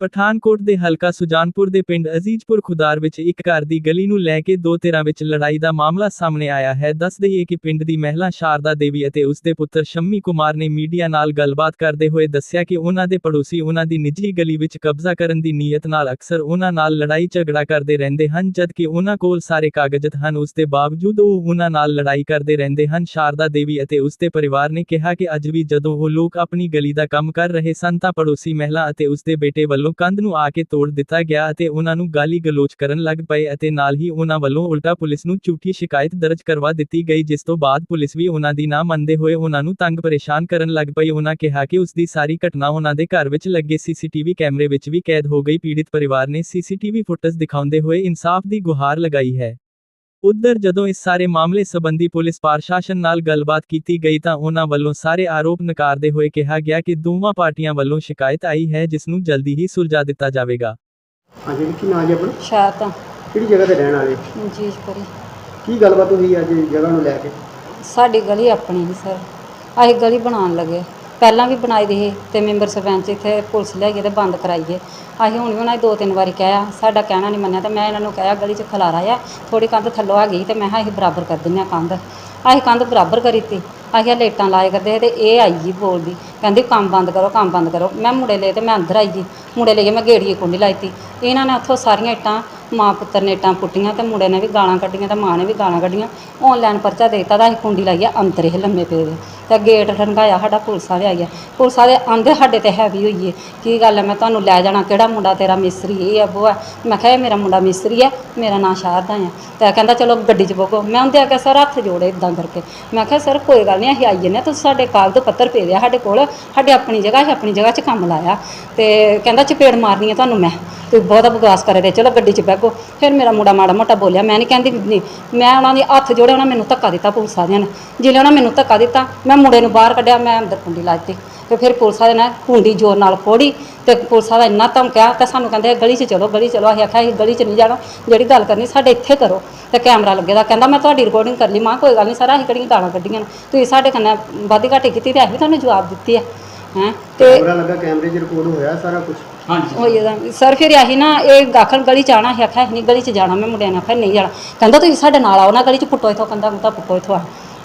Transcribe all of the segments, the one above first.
ਪਠਾਨਕੋਟ ਦੇ ਹਲਕਾ ਸੁਜਾਨਪੁਰ ਦੇ ਪਿੰਡ ਅਜ਼ੀਜ਼ਪੁਰ ਖੁਦਾਰ ਵਿੱਚ ਇੱਕ ਘਰ ਦੀ ਗਲੀ ਨੂੰ ਲੈ ਕੇ ਦੋ ਧਿਰਾਂ ਵਿੱਚ ਲੜਾਈ ਦਾ ਮਾਮਲਾ ਸਾਹਮਣੇ ਆਇਆ ਹੈ। ਦੱਸ ਦਈਏ ਕਿ ਪਿੰਡ ਦੀ ਮਹਿਲਾ ਸ਼ਾਰਦਾ ਦੇਵੀ ਅਤੇ ਉਸ ਦੇ ਪੁੱਤਰ ਸ਼ੰਮੀ ਕੁਮਾਰ ਨੇ ਮੀਡੀਆ ਨਾਲ ਗੱਲਬਾਤ ਕਰਦੇ ਹੋਏ ਦੱਸਿਆ ਕਿ ਉਹਨਾਂ ਦੇ ਪੜੋਸੀ ਉਹਨਾਂ ਦੀ ਨਿੱਜੀ ਗਲੀ ਵਿੱਚ ਕਬਜ਼ਾ ਕਰਨ ਦੀ ਨੀਅਤ ਨਾਲ ਅਕਸਰ ਉਹਨਾਂ ਨਾਲ ਲੜਾਈ ਝਗੜਾ ਕਰਦੇ ਰਹਿੰਦੇ ਹਨ, ਜਦਕਿ ਉਹਨਾਂ ਕੋਲ ਸਾਰੇ ਕਾਗਜ਼ਤ ਹਨ। ਉਸ ਦੇ ਬਾਵਜੂਦ ਉਹ ਉਹਨਾਂ ਨਾਲ ਲੜਾਈ ਕਰਦੇ ਰਹਿੰਦੇ ਹਨ। ਸ਼ਾਰਦਾ ਦੇਵੀ ਅਤੇ ਉਸ ਦੇ ਪਰਿਵਾਰ ਨੇ ਕਿਹਾ ਕਿ ਅੱਜ ਵੀ ਜਦੋਂ ਉਹ ਲੋਕ ਆਪਣੀ ਗਲੀ ਦਾ ਕੰਮ ਕਰ ਰਹੇ ਸਨ ਤਾਂ ਪੜੋਸੀ ਮਹਿਲਾ ਅਤੇ ਉਸ ਦੇ ਬੇਟੇ ਵੱਲੋਂ ਕੰਧ ਨੂੰ ਆ ਕੇ ਤੋੜ ਦਿੱਤਾ ਗਿਆ ਅਤੇ ਉਹਨਾਂ ਨੂੰ ਗਾਲੀ ਗਲੋਚ ਕਰਨ ਲੱਗ ਪਏ ਅਤੇ ਨਾਲ ਹੀ ਉਹਨਾਂ ਵੱਲੋਂ ਉਲਟਾ ਪੁਲਿਸ ਨੂੰ ਝੂਠੀ ਸ਼ਿਕਾਇਤ ਦਰਜ ਕਰਵਾ ਦਿੱਤੀ ਗਈ, ਜਿਸ ਤੋਂ ਬਾਅਦ ਪੁਲਿਸ ਵੀ ਉਹਨਾਂ ਦੀ ਨਾ ਮੰਨਦੇ ਹੋਏ ਉਹਨਾਂ ਨੂੰ ਤੰਗ ਪਰੇਸ਼ਾਨ ਕਰਨ ਲੱਗ ਪਈ। ਉਹਨਾਂ ਕਿਹਾ ਕਿ ਉਸ ਦੀ ਸਾਰੀ ਘਟਨਾ ਉਹਨਾਂ ਦੇ ਘਰ ਵਿੱਚ ਲੱਗੇ ਸੀਸੀਟੀਵੀ ਕੈਮਰੇ ਵਿੱਚ ਵੀ ਕੈਦ ਹੋ ਗਈ। ਪੀੜਿਤ ਪਰਿਵਾਰ ਨੇ ਸੀਸੀਟੀਵੀ ਫੁਟੇਜ ਦਿਖਾਉਂਦੇ ਹੋਏ ਇਨਸਾਫ ਦੀ ਗੁਹਾਰ ਲਗਾਈ ਹੈ। ਉਧਰ ਜਦੋਂ ਇਸ ਸਾਰੇ ਮਾਮਲੇ ਸੰਬੰਧੀ ਪੁਲਿਸ ਪ੍ਰਸ਼ਾਸਨ ਨਾਲ ਗੱਲਬਾਤ ਕੀਤੀ ਗਈ ਤਾਂ ਉਹਨਾਂ ਵੱਲੋਂ ਸਾਰੇ ਆਰੋਪ ਨਕਾਰਦੇ ਹੋਏ ਕਿਹਾ ਗਿਆ ਕਿ ਦੋਵਾਂ ਪਾਰਟੀਆਂ ਵੱਲੋਂ ਸ਼ਿਕਾਇਤ ਆਈ ਹੈ ਜਿਸ ਨੂੰ ਜਲਦੀ ਹੀ ਸੁਲਝਾ ਦਿੱਤਾ ਜਾਵੇਗਾ। ਹਾਂਜੀ ਜੀ, ਕੀ ਨਾਂ ਜੀ ਆਪਣਾ? ਸ਼ਾਇਦ ਤਾਂ ਕਿਹੜੀ ਜਗ੍ਹਾ ਤੇ ਰਹਿਣ ਵਾਲੇ ਜੀਜਪੁਰੀ ਕੀ ਗੱਲਬਾਤ ਹੋਈ ਅੱਜ ਜਗ੍ਹਾ ਨੂੰ ਲੈ ਕੇ? ਸਾਡੀ ਗਲੀ ਆਪਣੀ ਨਹੀਂ ਸਰ। ਅਸੀਂ ਗਲੀ ਬਣਾਉਣ ਲੱਗੇ। ਪਹਿਲਾਂ ਵੀ ਬਣਾਈ ਦੀ ਸੀ ਤੇ ਮੈਂਬਰ ਸਰਪੰਚ ਇੱਥੇ ਪੁਲਿਸ ਲਿਆਈਏ ਤੇ ਬੰਦ ਕਰਾਈਏ। ਅਸੀਂ ਹੁਣ ਵੀ ਉਹਨਾਂ ਨੇ ਦੋ ਤਿੰਨ ਵਾਰੀ ਕਿਹਾ, ਸਾਡਾ ਕਹਿਣਾ ਨਹੀਂ ਮੰਨਿਆ ਤੇ ਮੈਂ ਇਹਨਾਂ ਨੂੰ ਕਿਹਾ, ਗਲੀ 'ਚ ਖਲਾਰਾ ਆ ਥੋੜੀ ਕੰਧ ਥੱਲੋਂ ਆ ਗਈ ਤੇ ਮੈਂ ਕਿਹਾ ਅਸੀਂ ਬਰਾਬਰ ਕਰ ਦਿੰਦੇ ਹਾਂ ਕੰਧ। ਅਸੀਂ ਕੰਧ ਬਰਾਬਰ ਕਰੀ ਤੀ। ਅਸੀਂ ਆਹ ਲੇਟਾਂ ਲਾਏ ਕਰਦੇ ਤੇ ਇਹ ਆਈ ਜੀ ਬੋਲਦੀ ਕਹਿੰਦੀ ਕੰਮ ਬੰਦ ਕਰੋ, ਕੰਮ ਬੰਦ ਕਰੋ। ਮੈਂ ਮੁੰਡੇ ਲਏ ਤੇ ਮੈਂ ਅੰਦਰ ਆਈ ਜੀ। ਮੁੰਡੇ ਲਈ ਮੈਂ ਗੇੜੀਏ ਕੁੰਡੀ ਲਾਈ ਤੀ। ਇਹਨਾਂ ਨੇ ਉੱਥੋਂ ਸਾਰੀਆਂ ਇੱਟਾਂ ਮਾਂ ਪੁੱਤਰ ਨੇ ਇੱਟਾਂ ਪੁੱਟੀਆਂ ਤੇ ਮੁੰਡੇ ਨੇ ਵੀ ਗਾਲਾਂ ਕੱਢੀਆਂ ਤੇ ਮਾਂ ਨੇ ਵੀ ਗਾਲਾਂ ਕੱਢੀਆਂ। ਆਨਲਾਈਨ ਪਰਚਾ ਦੇ ਦਿੱਤਾ ਤਾਂ ਅਸੀਂ ਕੁੰਡੀ ਲਾਈਏ ਅੰਦਰ ਇਹ ਲੰਮੇ ਪਏ ਦੇ ਤੇ ਗੇਟ ਠੰਗਾਇਆ ਸਾਡਾ ਪੁਲਿਸ ਵਾਲੇ ਆਈਆ ਪੁਲਿਸ ਵਾਲੇ ਆਂਦੇ ਸਾਡੇ ਤੇ ਹੈਵੀ ਹੋਈਏ ਕੀ ਗੱਲ ਹੈ ਮੈਂ ਤੁਹਾਨੂੰ ਲੈ ਜਾਣਾ, ਕਿਹੜਾ ਮੁੰਡਾ ਤੇਰਾ ਮਿਸਤਰੀ, ਇਹ ਆ, ਉਹ ਆ। ਮੈਂ ਕਿਹਾ, ਇਹ ਮੇਰਾ ਮੁੰਡਾ ਮਿਸਤਰੀ ਹੈ ਮੇਰਾ ਨਾਂ ਸ਼ਾਰਦਾ ਆ। ਤੇ ਕਹਿੰਦਾ, ਚਲੋ ਗੱਡੀ 'ਚ ਬੋਕੋ। ਮੈਂ ਉਹਦੇ ਅੱਗੇ ਸਰ, ਹੱਥ ਜੋੜੇ ਇਦਾਂ ਕਰਕੇ। ਮੈਂ ਕਿਹਾ, ਸਰ, ਕੋਈ ਗੱਲ ਨਹੀਂ ਅਸੀਂ ਆਈ ਜੰਨੇ ਤੁਸੀਂ ਸਾਡੇ ਕਾਗਜ਼ ਪੱਤਰ ਭੇਜਿਆ ਆ ਸਾਡੇ ਕੋਲ। ਸਾਡੇ ਆਪਣੀ ਜਗ੍ਹਾ, ਅਸੀਂ ਆਪਣੀ ਜਗ੍ਹਾ 'ਚ ਕੰਮ ਲਾਇਆ। ਤੇ ਕਹਿੰਦਾ, ਚਪੇੜ ਮਾਰਨੀ ਹੈ ਤੁਹਾਨੂੰ ਮੈਂ। ਤੁਸੀਂ ਬਹੁਤਾ ਬਕਵਾਸ ਕਰ ਰਹੇ, ਚਲੋ ਗੱਡੀ 'ਚ ਬੈਠੋ ਫਿਰ ਮੇਰਾ ਮੁੰਡਾ ਮਾੜਾ ਮੋਟਾ ਬੋਲਿਆ, ਮੈਂ ਨਹੀਂ ਕਹਿੰਦੀ ਨਹੀਂ ਮੈਂ ਉਹਨਾਂ ਦੇ ਹੱਥ ਜੋੜੇ ਉਹਨਾਂ ਮੈਨੂੰ ਧੱਕਾ ਦਿੱਤਾ ਪੁਲਿਸ ਵਾਲਿਆਂ ਨੇ। ਜਿਵੇਂ ਉਹਨਾਂ ਮੈਨੂੰ ਧੱਕਾ ਦਿੱਤਾ, ਮੈਂ ਮੁੰਡੇ ਨੂੰ ਬਾਹਰ ਕੱਢਿਆ, ਮੈਂ ਅੰਦਰ ਕੁੰਡੀ ਲਾ ਦਿੱਤੀ। ਤੇ ਫਿਰ ਪੁਲਿਸ ਵਾਲੇ ਨੇ ਕੁੰਡੀ ਜ਼ੋਰ ਨਾਲ ਫੋੜੀ ਤੇ ਪੁਲਿਸ ਵਾਲਾ ਇੰਨਾ ਧਮਕਿਆ ਤੇ ਸਾਨੂੰ ਕਹਿੰਦੇ ਗਲੀ 'ਚ ਚਲੋ, ਗਲੀ ਚਲੋ। ਅਸੀਂ ਆਖਿਆ, ਅਸੀਂ ਗਲੀ 'ਚ ਨਹੀਂ ਜਾਣਾ, ਜਿਹੜੀ ਗੱਲ ਕਰਨੀ ਸਾਡੇ ਇੱਥੇ ਕਰੋ। ਤੇ ਕੈਮਰਾ ਲੱਗੇ ਦਾ, ਕਹਿੰਦਾ ਮੈਂ ਤੁਹਾਡੀ ਰਿਕਾਰਡਿੰਗ ਕਰ ਲਈ। ਮਾਂ ਕੋਈ ਗੱਲ ਨਹੀਂ ਸਰ, ਅਸੀਂ ਕਿਹੜੀਆਂ ਗਾਲਾਂ ਕੱਢੀਆਂ ਨੇ? ਤੁਸੀਂ ਸਾਡੇ ਕੰਨੇ ਵਾਧੀ ਘਾਟੀ ਕੀਤੀ ਤੇ ਅਸੀਂ ਵੀ ਤੁਹਾਨੂੰ ਜਵਾਬ ਦਿੱਤੀ ਹੈ, ਹੈਂ? ਤੇ ਕੈਮਰਾ ਲੱਗਾ, ਕੈਮਰੇ 'ਚ ਰਿਕਾਰਡ ਹੋਇਆ ਸਾਰਾ ਕੁਝ ਉਹ ਇਹਦਾ ਸਰ ਫਿਰ ਆਹੀ ਨਾ ਇਹ ਦਾਖਲ ਗਲੀ ਚ ਆਣਾ ਸੀ ਆਖਿਆ ਨਹੀਂ ਗਲੀ ਚ ਜਾਣਾ ਮੈਂ ਮੁੰਡਿਆਂ ਨੇ ਆਖਿਆ ਨਹੀਂ ਜਾਣਾ। ਕਹਿੰਦਾ ਤੁਸੀਂ ਸਾਡੇ ਨਾਲ ਆਓ ਨਾ ਗਲੀ ਚ ਪੁੱਟੋ ਇਥੋਂ ਕੰਦਾ ਕੰਦਾ ਪੁੱਟੋ ਇਥੋਂ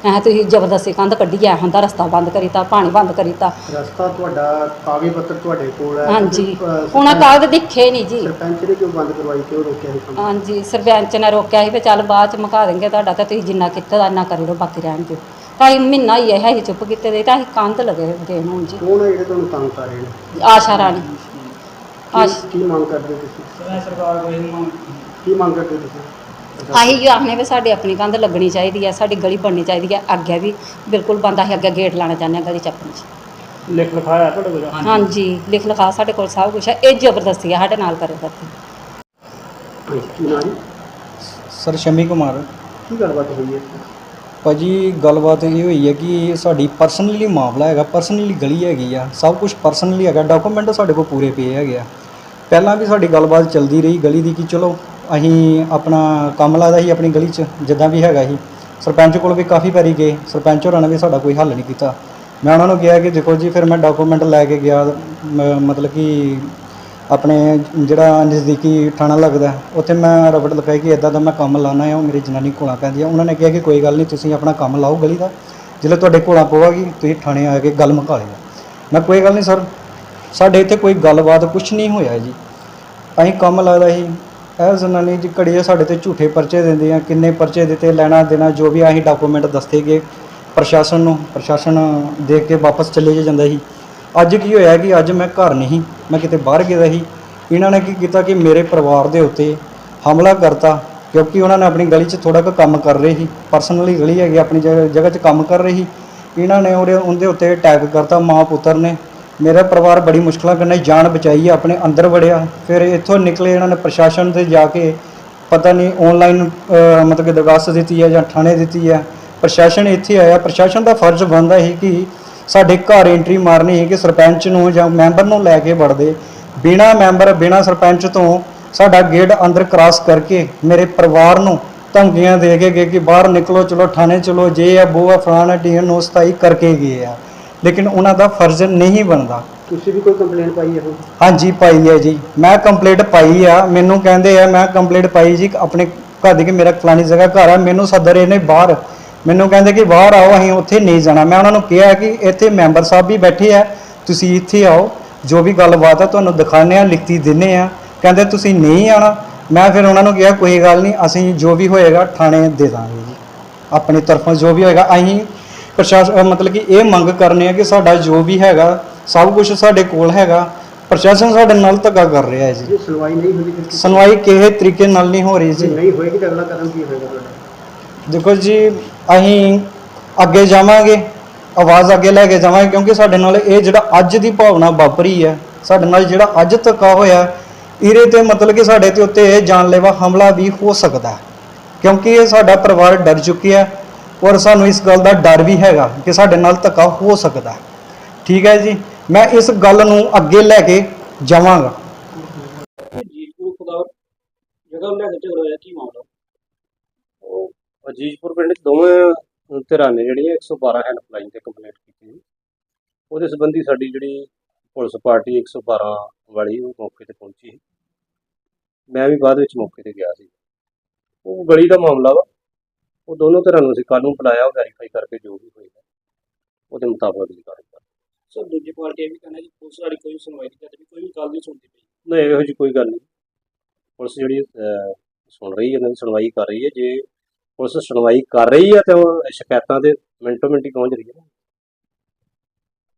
ਐ ਤੁਸੀਂ ਜ਼ਬਰਦਸਤੀ ਕੰਧ ਕੱਢੀ ਆ ਹੁੰਦਾ ਰਸਤਾ ਬੰਦ ਕਰੀਤਾ ਪਾਣੀ ਬੰਦ ਕਰੀਤਾ। ਰਸਤਾ ਤੁਹਾਡਾ ਕਾਗਜ਼ ਪੱਤਰ ਤੁਹਾਡੇ ਕੋਲ ਹੈ ਹਾਂਜੀ। ਉਹਨਾਂ ਕਾਗਜ਼ ਦਿਖੇ ਨਹੀਂ ਜੀ। ਸਰਪੰਚ ਨੇ ਕਿਉਂ ਬੰਦ ਕਰਵਾਈ ਕਿਉਂ ਰੋਕਿਆ ਸੀ ਕੰਮ ਹਾਂਜੀ ਸਰਪੰਚ ਨੇ ਰੋਕਿਆ ਸੀ ਵੀ ਚੱਲ ਬਾਅਦ ਚ ਮੁਕਾ ਦੇਂਗੇ ਤੁਹਾਡਾ ਤੇ ਤੁਸੀਂ ਜਿੰਨਾ ਕੀਤਾ ਦਾ ਇੰਨਾ ਕਰੀ ਲਓ ਬਾਕੀ ਰਹਿਣ ਦਿਓ। ਭਾਈ ਮਹੀਨਾ ਹੀ ਹੈ ਅਸੀਂ ਚੁੱਪ ਕੀਤੇ ਦੇ ਤਾਂ ਅਸੀਂ ਕੰਧ ਲਗੇ ਗਏ ਨੂੰ ਹੁਣ ਜੀ। ਕੌਣ ਹੈ ਜਿਹੜੇ ਤੁਹਾਨੂੰ ਤੰਗ ਕਰ ਰਹੇ ਨੇ? ਆਸ਼ਾ ਰਾਣੀ। ਕੀ- ਕੀ ਮੰਗ ਕਰਦੇ ਤੁਸੀਂ? ਕੀ ਮੰਗ ਕਰਦੇ ਤੁਸੀਂ? ਆਹੀ ਜੋ ਆਖਨੇ ਵੀ ਸਾਡੇ ਆਪਣੀ ਕੰਧ ਲੱਗਣੀ ਚਾਹੀਦੀ ਹੈ ਸਾਡੀ ਗਲੀ ਬਣਨੀ ਚਾਹੀਦੀ ਹੈ ਅੱਗੇ ਵੀ ਬਿਲਕੁਲ ਬੰਦ ਅਸੀਂ ਅੱਗੇ ਗੇਟ ਲਾਣਾ ਚਾਹੁੰਦੇ ਹਾਂ ਗਲੀ ਚ ਆਪਣੀ ਚ। ਲਿਖ ਲਿਖਾਇਆ ਤੁਹਾਡੇ ਕੋਲ? ਹਾਂਜੀ। ਲਿਖ ਲਿਖਾ ਸਾਡੇ ਕੋਲ ਸਭ ਕੁਝ ਹੈ ਇਹ ਜ਼ਬਰਦਸਤੀ ਹੈ ਸਾਡੇ ਨਾਲ ਕਰੇ ਕਰਦੇ ਹਾਂਜੀ, ਕੀ ਨਾਂ ਜੀ? ਸਰ ਸ਼ਮੀ ਕੁਮਾਰ। ਕੀ ਗੱਲਬਾਤ ਹੋਈ ਹੈ? ਭਾਜੀ ਗੱਲਬਾਤ ਇਹ ਹੋਈ ਹੈ ਕਿ ਸਾਡੀ ਪਰਸਨਲੀ ਮਾਮਲਾ ਹੈਗਾ ਪਰਸਨਲੀ ਗਲੀ ਹੈਗੀ ਆ ਸਭ ਕੁਝ ਪਰਸਨਲੀ ਹੈਗਾ ਡਾਕੂਮੈਂਟ ਸਾਡੇ ਕੋਲ ਪੂਰੇ ਪਏ ਹੈਗੇ ਆ। ਪਹਿਲਾਂ ਵੀ ਸਾਡੀ ਗੱਲਬਾਤ ਚੱਲਦੀ ਰਹੀ ਗਲੀ ਦੀ ਕਿ ਚਲੋ ਅਸੀਂ ਆਪਣਾ ਕੰਮ ਲਾਦਾ ਸੀ ਆਪਣੀ ਗਲੀ 'ਚ, ਜਿੱਦਾਂ ਵੀ ਹੈਗਾ ਸੀ। ਸਰਪੰਚ ਕੋਲ ਵੀ ਕਾਫੀ ਵਾਰੀ ਗਏ, ਸਰਪੰਚ ਹੋਰਾਂ ਨੇ ਵੀ ਸਾਡਾ ਕੋਈ ਹੱਲ ਨਹੀਂ ਕੀਤਾ। ਮੈਂ ਉਹਨਾਂ ਨੂੰ ਕਿਹਾ ਕਿ ਦੇਖੋ ਜੀ, ਫਿਰ ਮੈਂ ਡਾਕੂਮੈਂਟ ਲੈ ਕੇ ਗਿਆ, ਮ- ਮਤਲਬ ਕਿ ਆਪਣੇ ਜਿਹੜਾ ਨਜ਼ਦੀਕੀ ਥਾਣਾ ਲੱਗਦਾ, ਉੱਥੇ ਮੈਂ ਰਬੜ ਲਿਖਾਈ ਕਿ ਇਦਾਂ ਦਾ ਮੈਂ ਕੰਮ ਲਾਣਾ ਹੈ ਉਹ ਮੇਰੀ ਜਨਾਨੀ ਕੋਲਾਂ ਪੈਂਦੀ ਆ ਉਹਨਾਂ ਨੇ ਕਿਹਾ ਕਿ ਕੋਈ ਗੱਲ ਨਹੀਂ, ਤੁਸੀਂ ਆਪਣਾ ਕੰਮ ਲਾਓ ਗਲੀ ਦਾ। ਜਦੋਂ ਤੁਹਾਡੇ ਕੋਲਾਂ ਪਵਾਗੀ ਤੁਸੀਂ ਥਾਣੇ ਆ ਕੇ ਗੱਲ ਮੁਕਾ ਲਿਓ। ਮੈਂ ਕੋਈ ਗੱਲ ਨਹੀਂ ਸਰ ਸਾਡੇ ਇੱਥੇ ਕੋਈ ਗੱਲਬਾਤ ਕੁਛ ਨਹੀਂ ਹੋਇਆ ਜੀ। ਅਸੀਂ ਕੰਮ ਲੱਗਦਾ ਸੀ। ਇਹ ਜਨਾਨੀ ਜੀ ਘੜੀ ਸਾਡੇ ਤੇ ਝੂਠੇ ਪਰਚੇ ਦਿੰਦੇ ਆ, ਕਿੰਨੇ ਪਰਚੇ ਦਿੱਤੇ, ਲੈਣਾ ਦੇਣਾ, ਜੋ ਵੀ ਅਸੀਂ ਡਾਕੂਮੈਂਟ ਦੱਸਦੇ ਗਏ, ਪ੍ਰਸ਼ਾਸਨ ਨੂੰ, ਪ੍ਰਸ਼ਾਸਨ ਦੇਖ ਕੇ ਵਾਪਸ ਚਲੇ ਜਾਂਦਾ ਸੀ। ਅੱਜ ਕੀ ਹੋਇਆ ਕਿ ਅੱਜ ਮੈਂ ਘਰ ਨਹੀਂ, ਮੈਂ ਕਿਤੇ ਬਾਹਰ ਗਿਆ ਸੀ। ਇਹਨਾਂ ਨੇ ਕੀ ਕੀਤਾ ਕਿ ਮੇਰੇ ਪਰਿਵਾਰ ਦੇ ਉੱਤੇ ਹਮਲਾ ਕਰਤਾ, ਕਿਉਂਕਿ ਉਹਨਾਂ ਨੇ ਆਪਣੀ ਗਲੀ 'ਚ ਥੋੜਾ ਕੁ ਕੰਮ ਕਰ ਰਹੇ ਸੀ। ਪਰਸਨਲੀ ਗਲੀ ਹੈਗੀ, ਆਪਣੀ ਜਗ੍ਹਾ ਜਗ੍ਹਾ 'ਚ ਕੰਮ ਕਰ ਰਹੀ ਸੀ। ਇਹਨਾਂ ਨੇ ਉਹਦੇ ਉਹਦੇ ਉੱਤੇ ਅਟੈਕ ਕਰਤਾ ਮਾਂ ਪੁੱਤਰ ਨੇ। ਮੇਰਾ ਪਰਿਵਾਰ ਬੜੀ ਮੁਸ਼ਕਲਾਂ ਕਰਨੇ ਜਾਨ ਬਚਾਈ ਹੈ ਆਪਣੇ ਅੰਦਰ ਵੜਿਆ। ਫਿਰ ਇੱਥੋਂ ਨਿਕਲੇ ਇਹਨਾਂ ਨੇ ਪ੍ਰਸ਼ਾਸਨ ਤੇ ਜਾ ਕੇ ਪਤਾ ਨਹੀਂ ਆਨਲਾਈਨ ਮਤਲਬ ਕਿ ਦਰਖਾਸਤ ਦਿੱਤੀ ਹੈ ਜਾਂ ਥਾਣੇ ਦਿੱਤੀ ਹੈ ਪ੍ਰਸ਼ਾਸਨ ਇੱਥੇ ਆਇਆ। ਪ੍ਰਸ਼ਾਸਨ ਦਾ ਫਰਜ਼ ਬਣਦਾ ਹੈ ਕਿ ਸਾਡੇ ਘਰ ਐਂਟਰੀ ਮਾਰਨੀ ਹੈ ਕਿ ਸਰਪੰਚ ਨੂੰ ਜਾਂ ਮੈਂਬਰ ਨੂੰ ਲੈ ਕੇ ਵੜਦੇ। ਬਿਨਾ ਮੈਂਬਰ, ਬਿਨਾ ਸਰਪੰਚ ਤੋਂ ਸਾਡਾ ਗੇਟ ਅੰਦਰ ਕ੍ਰਾਸ ਕਰਕੇ ਮੇਰੇ ਪਰਿਵਾਰ ਨੂੰ ਧਮਕੀਆਂ ਦੇ ਕੇ ਗਏ ਕਿ ਬਾਹਰ ਨਿਕਲੋ, ਚਲੋ ਥਾਣੇ ਚਲੋ, ਜੇ ਆ, ਬੋ ਆ, ਫਲਾਣਾ ਡੀਐਨ ਨੂੰ ਸਥਾਈ ਕਰਕੇ ਗਏ ਆ। ਲੇਕਿਨ ਉਹਨਾਂ ਦਾ ਫਰਜ਼ ਨਹੀਂ ਬਣਦਾ। ਤੁਸੀਂ ਵੀ ਕੋਈ ਕੰਪਲੇਂਟ ਪਾਈ ਹੈ ਹੁਣ? ਹਾਂਜੀ ਪਾਈ ਹੈ ਜੀ। ਮੈਂ ਕੰਪਲੀਟ ਪਾਈ ਆ। ਮੈਨੂੰ ਕਹਿੰਦੇ ਆ ਮੈਂ ਕੰਪਲੀਟ ਪਾਈ ਜੀ ਆਪਣੇ ਘਰ ਦੀ ਕਿ ਮੇਰਾ ਫਲਾਣੀ ਜਗ੍ਹਾ ਘਰ ਆ ਮੈਨੂੰ ਸੱਦ ਰਹੇ ਨੇ ਬਾਹਰ। ਮੈਨੂੰ ਕਹਿੰਦੇ ਕਿ ਬਾਹਰ ਆਓ ਅਸੀਂ ਉੱਥੇ ਨਹੀਂ ਜਾਣਾ। ਮੈਂ ਉਹਨਾਂ ਨੂੰ ਕਿਹਾ ਕਿ ਇੱਥੇ ਮੈਂਬਰ ਸਾਹਿਬ ਵੀ ਬੈਠੇ ਆ ਤੁਸੀਂ ਇੱਥੇ ਆਓ। ਜੋ ਵੀ ਗੱਲਬਾਤ ਆ ਤੁਹਾਨੂੰ ਦਿਖਾਉਂਦੇ ਆ ਲਿਖਤੀ ਦਿੰਨੇ ਆ। ਕਹਿੰਦੇ ਤੁਸੀਂ ਨਹੀਂ ਆਣਾ ਮੈਂ ਫਿਰ ਉਹਨਾਂ ਨੂੰ ਕਿਹਾ ਕੋਈ ਗੱਲ ਨਹੀਂ ਅਸੀਂ ਜੋ ਵੀ ਹੋਏਗਾ ਥਾਣੇ ਦੇ ਦਾਂਗੇ ਜੀ। ਆਪਣੀ ਤਰਫੋਂ ਜੋ ਵੀ ਹੋਏਗਾ ਅਸੀਂ ਪ੍ਰਸ਼ਾਸਨ ਅਹ ਮਤਲਬ ਕਿ ਇਹ ਮੰਗ ਕਰਨੇ ਆ ਕਿ ਸਾਡਾ ਜੋ ਵੀ ਹੈਗਾ ਸਭ ਕੁਝ ਸਾਡੇ ਕੋਲ ਹੈਗਾ। ਪ੍ਰਸ਼ਾਸਨ ਸਾਡੇ ਨਾਲ ਧੱਕਾ ਕਰ ਰਿਹਾ ਹੈ ਜੀ। ਜੇ ਸੁਣਵਾਈ ਨਹੀਂ ਕੀ- ਸੁਣਵਾਈ ਕਿਸੇ ਤਰੀਕੇ ਨਾਲ ਨਹੀਂ ਹੋ ਰਹੀ ਜੇ। ਜੀ ਨਹੀਂ ਹੋਏਗੀ ਤਾਂ ਅਗਲਾ ਕਦਮ ਕੀ ਹੋਏਗਾ ਤੁਹਾਡਾ? ਦੇਖੋ ਜੀ ਅਸੀਂ ਅੱਗੇ ਜਾਵਾਂਗੇ ਆਵਾਜ਼ ਅੱਗੇ ਲੈ ਕੇ ਜਾਵਾਂਗੇ ਕਿਉਂਕਿ ਸਾਡੇ ਨਾਲ ਇਹ ਜਿਹੜਾ ਅੱਜ ਦੀ ਭਾਵਨਾ ਵਾਪਰੀ ਹੈ ਸਾਡੇ ਨਾਲ ਜਿਹੜਾ ਅੱਜ ਧੱਕਾ ਹੋਇਆ ਇਹਦੇ ਤੇ ਮਤਲਬ ਕਿ ਸਾਡੇ ਤੇ ਉੱਤੇ ਇਹ ਜਾਨਲੇਵਾ ਹਮਲਾ ਵੀ ਹੋ ਸਕਦਾ ਹੈ। ਕਿਉਂਕਿ ਇਹ ਸਾਡਾ ਪਰਿਵਾਰ ਡਰ ਚੁੱਕਿਆ ਔਰ ਸਾਨੂੰ ਇਸ ਗੱਲ ਦਾ ਡਰ ਵੀ ਹੈਗਾ ਕਿ ਸਾਡੇ ਨਾਲ ਧੱਕਾ ਹੋ ਸਕਦਾ ਹੈ। ਠੀਕ ਹੈ ਜੀ? ਮੈਂ ਇਸ ਗੱਲ ਨੂੰ ਅੱਗੇ ਲੈ ਕੇ ਜਾਵਾਂਗਾ। ਜੀਤਪੁਰ ਖੁਦਾ ਜਗ੍ਹਾ ਲੈ ਕੇ ਝਗੜਾ ਹੋਇਆ ਕੀ ਮਾਮਲਾ? ਉਹ ਅਜੀਜ਼ਪੁਰ ਪਿੰਡ 'ਚ ਦੋਵੇਂ ਧਿਰਾਂ ਨੇ ਜਿਹੜੀਆਂ 112 ਹੈਲਪਲਾਈਨ ਤੇ ਕੰਪਲੇਂਟ ਕੀਤੀ ਸੀ। ਉਹਦੇ ਸੰਬੰਧੀ ਸਾਡੀ ਜਿਹੜੀ ਪੁਲਿਸ ਪਾਰਟੀ 112 ਵਾਲੀ ਉਹ ਮੌਕੇ ਤੇ ਪਹੁੰਚੀ ਸੀ। ਮੈਂ ਵੀ ਬਾਅਦ ਵਿੱਚ ਮੌਕੇ ਤੇ ਗਿਆ ਸੀ। ਉਹ ਗਲੀ ਦਾ ਮਾਮਲਾ ਵਾ। ਉਹ ਦੋਨੋਂ ਧਿਰਾਂ ਨੂੰ ਅਸੀਂ ਕੱਲ੍ਹ ਨੂੰ ਬੁਲਾਇਆ ਉਹ ਵੈਰੀਫਾਈ ਕਰਕੇ ਜੋ ਵੀ ਹੋਏਗਾ ਉਹਦੇ ਮੁਤਾਬਕ ਅਗਲੀ ਕਾਰਵਾਈ ਕਰਾਂਗੇ। ਸਰ ਦੂਜੀ ਪਾਰਟੀ ਇਹ ਵੀ ਕਹਿੰਦਾ ਜੀ ਪੁਲਿਸ ਵਾਲੀ ਕੋਈ ਸੁਣਵਾਈ ਨਹੀਂ ਕਰਦੀ ਕੋਈ ਵੀ ਗੱਲ ਨਹੀਂ ਸੁਣਦੀ ਪਈ। ਨਹੀਂ ਇਹੋ ਜਿਹੀ ਕੋਈ ਗੱਲ ਨਹੀਂ। ਪੁਲਿਸ ਜਿਹੜੀ ਅਹ, ਸੁਣ ਰਹੀ ਹੈ ਇਹਨਾਂ ਦੀ ਸੁਣਵਾਈ ਕਰ ਰਹੀ ਹੈ। ਜੇ ਪੁਲਿਸ ਸੁਣਵਾਈ ਕਰ ਰਹੀ ਹੈ ਤਾਂ ਉਹ ਸ਼ਿਕਾਇਤਾਂ ਦੇ ਮਿੰਟੋ ਮਿੰਟ ਪਹੁੰਚ ਰਹੀ ਹੈ